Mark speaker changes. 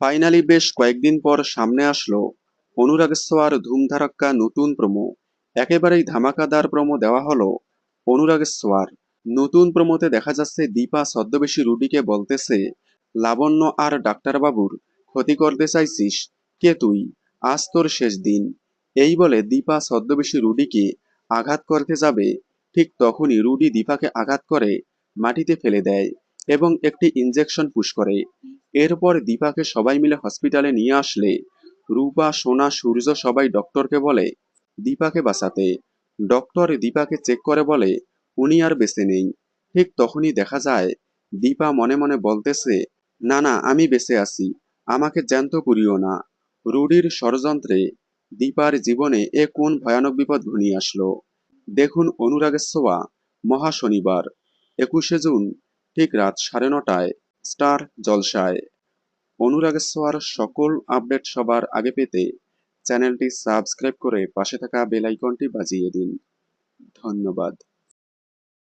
Speaker 1: Finally বেশ কয়েকদিন পর সামনে আসলো অনুরাগ সোয়ার ধুমধারাক্কা নতুন প্রোমো একেবারেই ধামাকাদার প্রোমো দেওয়া হলো অনুরাগ সোয়ার। নতুন প্রোমোতে দেখা যাচ্ছে দীপা ছদ্মবেশী রুডিকে বলতেছে, লাবণ্য আর ডাক্তারবাবুর ক্ষতি করতে চাইছিস? কে তুই? আজ তোর শেষ দিন। এই বলে দীপা ছদ্মবেশী রুডিকে আঘাত করতে যাবে। ঠিক তখনই রুডি দীপাকে আঘাত করে মাটিতে ফেলে দেয় এবং একটি ইঞ্জেকশন পুশ করে। এরপর দীপাকে সবাই মিলে হসপিটালে নিয়ে আসলে। রূপা, সোনা, সূর্য সবাই ডক্টরকে বলে, দীপাকে বাঁচাতে। ডক্টর দীপাকে চেক করে বলে, উনি আর বেঁচে নেই। ঠিক তখনই দেখা যায়, দীপা মনে মনে বলতেছে, না না, আমি বেঁচে আছি, আমাকে জ্যান্ত করিও না। রুডির ষড়যন্ত্রে দীপার জীবনে এ কোন ভয়ানক বিপদ ঘনিয়ে আসলো? দেখুন অনুরাগের ছোঁয়া, মহা শনিবার, একুশে জুন, ঠিক রাত সাড়ে নটায়। স্টার জলসায়। অনুরাগের সোয়ার সকল আপডেট সবার আগে পেতে চ্যানেলটি সাবস্ক্রাইব করে পাশে থাকা বেল আইকনটি বাজিয়ে দিন। ধন্যবাদ।